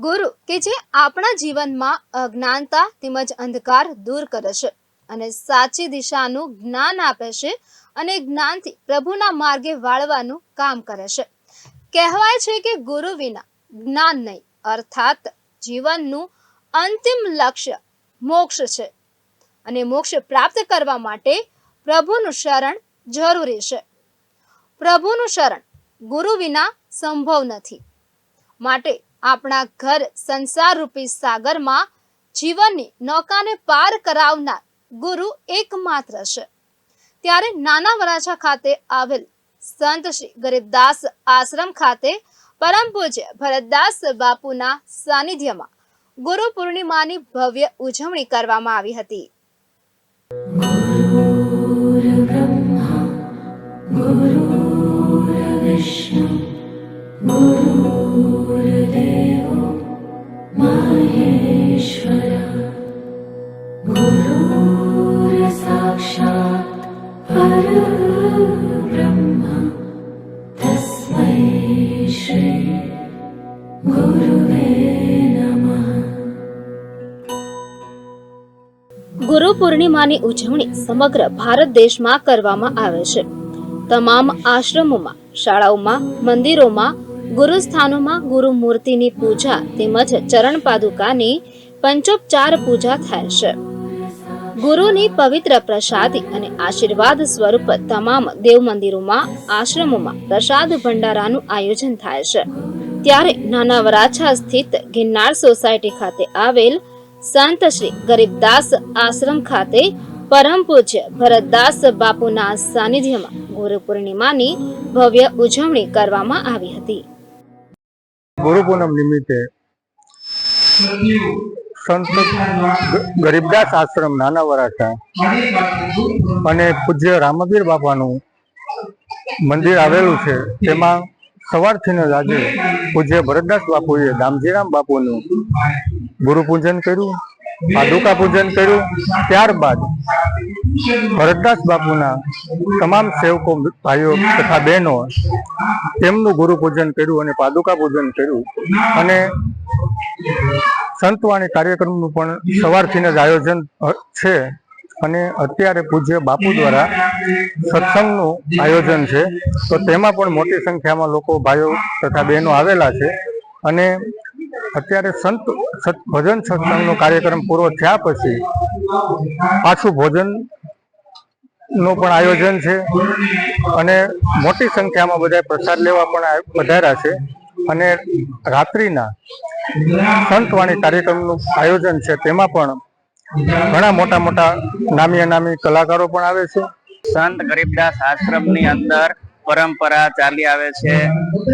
ગુરુ કે જે આપણા જીવનમાં અજ્ઞાનતા તેમજ અંધકાર દૂર કરે છે અને સાચી દિશાનું જ્ઞાન આપે છે અને જ્ઞાનથી પ્રભુના માર્ગે વાળવાનું કામ કરે છે. કહેવાય છે કે ગુરુ વિના જ્ઞાન નહીં, અર્થાત જીવનનું અંતિમ લક્ષ્ય મોક્ષ છે અને મોક્ષ પ્રાપ્ત કરવા માટે પ્રભુનું શરણ જરૂરી છે. પ્રભુનું શરણ ગુરુ વિના સંભવ નથી. માટે આપણા ઘર સંસાર રૂપી સાગરમાં જીવનની નૌકાને પાર કરાવનાર ગુરુ એકમાત્ર છે. ત્યારે નાના વરાછા ખાતે આવેલ સંત શ્રી ગરીબદાસ આશ્રમ ખાતે પરમ પૂજ્ય ભરતદાસ બાપુના સાનિધ્યમાં ગુરુ પૂર્ણિમાની ભવ્ય ઉજવણી કરવામાં આવી હતી. साक्षात् परब्रह्म तस्मै श्री गुरुवे नमः ગુરુ પૂર્ણિમાની ઉજવણી સમગ્ર ભારત દેશમાં કરવામાં આવે છે તમામ આશ્રમોમાં શાળાઓમાં મંદિરોમાં ગુરુસ્થાનોમાં ગુરુ મૂર્તિની પૂજા તેમજ ચરણ પાદુકાની પંચોપચાર પૂજા થાય છે. ગુરુની પવિત્ર પ્રસાદી અને આશીર્વાદ સ્વરૂપ તમામ દેવ મંદિરોમાં આશ્રમોમાં પ્રસાદ ભંડારાનું આયોજન થાય છે. ત્યારે નાના વરાછા સ્થિત ગિરનાર સોસાયટી ખાતે આવેલ સંત શ્રી ગરીબદાસ આશ્રમ ખાતે પરમ પૂજ્ય ભરતદાસ બાપુના સાનિધ્યમાં ગુરુ પૂર્ણિમાની ભવ્ય ઉજવણી કરવામાં આવી હતી. ગુરુ પૂનમ નિમિત્તે સંત ગરીબદાસ આશ્રમ નાના વરાછા અને પૂજ્ય રામવીર બાપાનું મંદિર આવેલું છે. તેમાં સવારથી જ આજે પૂજ્ય ભરતદાસ બાપુએ દામજીરામ બાપુનું ગુરુ પૂજન કર્યું. પાદુકા પૂજન કર્યું ત્યારબાદ ભરતદાસ બાપુના તમામ સેવકો, ભાઈઓ તથા બહેનો તેમનું ગુરુ પૂજન કર્યું અને પાદુકા પૂજન કર્યું. અને સંતવાણી કાર્યક્રમનું પણ સવારથી જ આયોજન છે. અને અત્યારે પૂજ્ય બાપુ દ્વારા સત્સંગનું આયોજન છે. તો તેમાં પણ મોટી સંખ્યામાં લોકો, ભાઈઓ તથા બહેનો આવેલા છે. અને અત્યારે સંત ભજન સત્સંગનો કાર્યક્રમ પૂરો થયા પછી પાછું ભોજનનું પણ આયોજન છે અને મોટી સંખ્યામાં બધા પ્રસાદ લેવા પણ વધાર્યા છે. અને રાત્રિના સંતવાણી કાર્યક્રમનું આયોજન છે તેમાં પણ ઘણા મોટા મોટા નામી અનામી કલાકારો પણ આવે છે. સંત ગરીબદાસ આશ્રમની અંદર પરંપરા ચાલી આવે છે.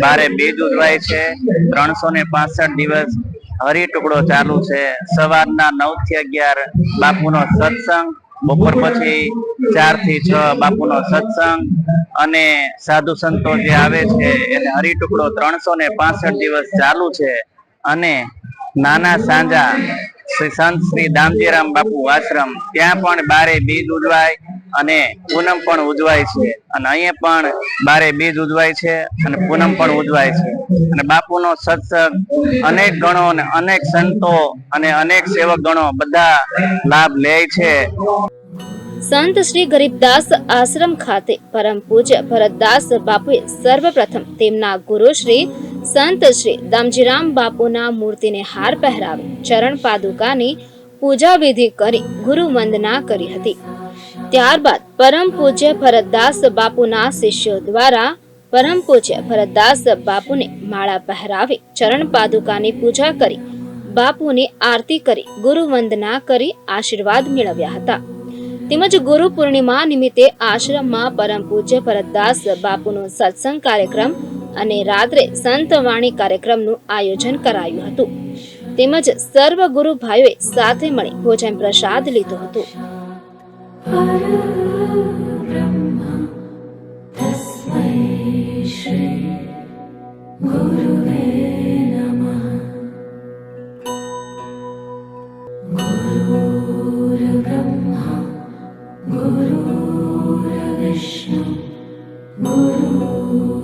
બારે બીજ ઉજવાય છે. ત્રણસો ને પાસઠ દિવસ હરી ટુકડો ચાલુ છે. સવારના નવથી અગિયાર બાપુનો સત્સંગ, બપોર પછી ચારથી છ બાપુનો સત્સંગ અને સાધુ સંતો જે આવે છે એને હરી ટુકડો ત્રણસો ને પાસઠ દિવસ ચાલુ છે અને નાના સાંજા શ્રી સંત શ્રી દામજીરામ બાપુ આશ્રમ, ત્યાં પણ બારે બીજ ઉજવાય અને પૂનમ પણ ઉજવાય છે. અને અહીંયા પણ બારે બીજ ઉજવાય છે અને પૂનમ પણ ઉજવાય છે. અને બાપુનો સત્સંગ અનેક ગણો અને અનેક સંતો અને અનેક સેવક ગણો બધા લાભ લે છે. સંત શ્રી ગરીબદાસ આશ્રમ ખાતે પરમ પૂજ્ય ભરતદાસ બાપુએ સર્વપ્રથમ તેમના ગુરુ શ્રી સંત શ્રી દામજીરામ બાપુના મૂર્તિને હાર પહેરાવી ચરણ પાદુકાની પૂજા વિધિ કરી ગુરુ વંદના કરી હતી. ત્યારબાદ પરમ પૂજ્ય ભરતદાસ બાપુના શિષ્યો દ્વારા પરમ પૂજ્ય ભરતદાસ બાપુને માળા પહેરાવી ચરણ પાદુકાની પૂજા કરી, બાપુની આરતી કરી ગુરુ વંદના કરી આશીર્વાદ મેળવ્યા હતા. તેમજ ગુરુ પૂર્ણિમા નિમિત્તે આશ્રમમાં પરમ પૂજ્ય ભરતદાસ બાપુનો સત્સંગ કાર્યક્રમ અને રાત્રે સંતવાણી કાર્યક્રમનું આયોજન કરાયું હતું. તેમજ સર્વ ગુરુ ભાઈઓએ સાથે મળી ભોજન પ્રસાદ લીધો હતો. परब्रह्म तस्मै श्री गुरुवे नमः। गुरुर्ब्रह्मा गुरुर्विष्णु गुरुर्देवो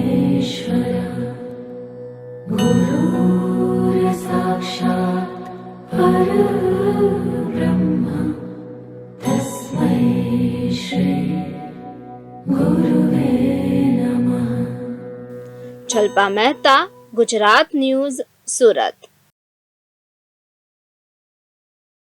જલ્પા મહેતા ગુજરાત ન્યૂઝ સુરત.